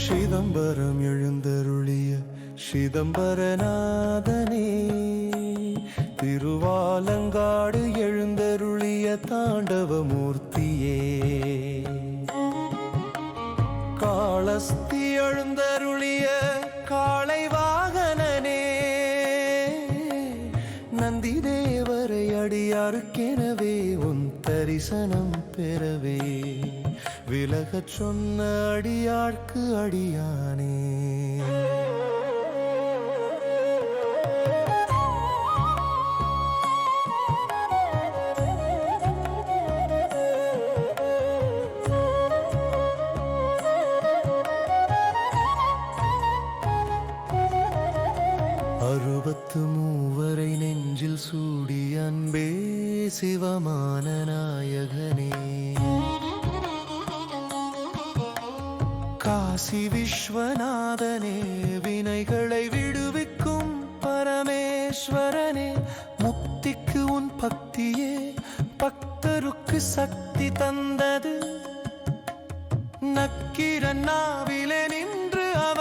சிதம்பரம் எழுந்தருளிய சிதம்பரநாதன் திருவாலங்காடு எழுந்தருளிய தாண்டவமூர்த்தியே. காளஸ்தி எழுந்தருளிய காளை வாகனனே நந்தி தேவரை அடியாருக்கெனவே உன் தரிசனம் பெறவே. விலகச் சொன்ன அடியார்க்கு அடியானே. அறுபத்து மூவரை நெஞ்சில் சூடி அன்பே சிவமான நாயகனே. காசி விஸ்வநாதனே வினைகளை விடுவிக்கும் பரமேஸ்வரனே முக்திக்கு உன் பக்தியே பக்தருக்கு சக்தி தந்தது. நக்கீரன் நாவிலே நின்று அவ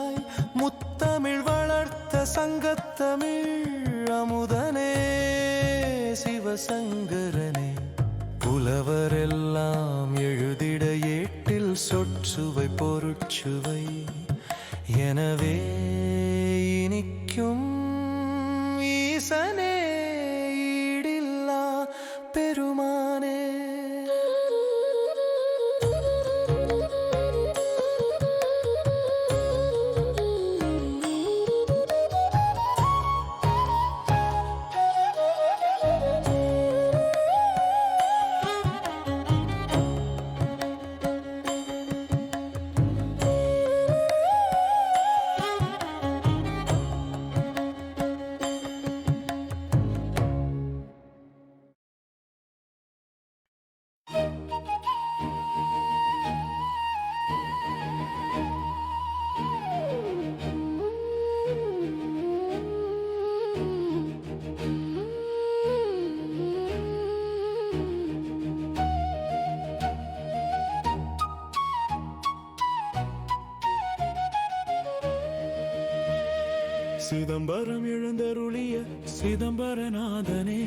திறந்தாய் முத்தமிழ் வளர்த்த சங்கத்தமிழ் அமுதனே சிவசங்கரனே. புலவரெல்லாம் எழுதிட ஏட்டில் சொற்சுவை பொருட்சுவை. எனவே இனிக்கும் ஈசனே ஈடில்லா பெரு சிதம்பரம் எழுந்தருளிய சிதம்பரநாதனே.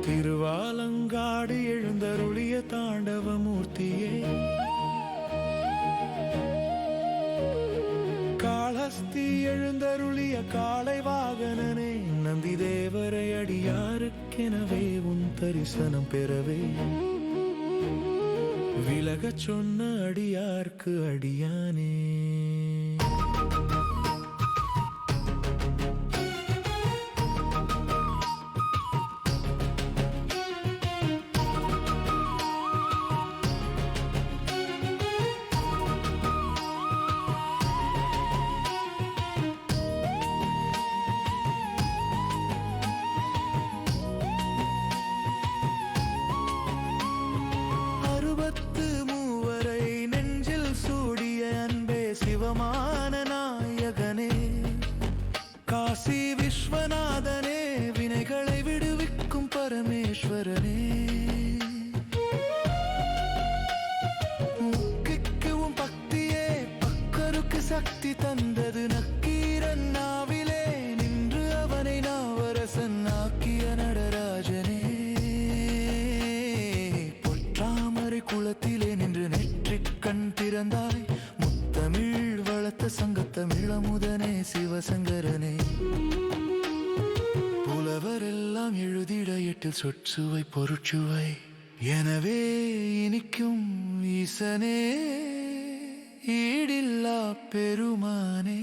திருவாலங்காடு எழுந்தருளிய தாண்டவமூர்த்தியே. காளஸ்தி எழுந்தருளிய காளை வாகனனே நந்தி தேவரை அடியாருக்கெனவே உன் தரிசனம் பெறவே. விலகச் சொன்ன அடியார்க்கு அடியானே. சிவமான நாயகனே காசி விஸ்வநாதனே வினைகளை விடுவிக்கும் பரமேஸ்வரனே முக்கிக்கு உன் பக்தியே பக்கருக்கு சக்தி தந்தது வளர்த்த சங்கத்தமிழ் அமுதனே சிவசங்கரனே. புலவரெல்லாம் எழுதிட எட்டில் சொற்சுவை பொருட்சுவை. எனவே இனிக்கும் ஈசனே ஈடில்லா பெருமானே.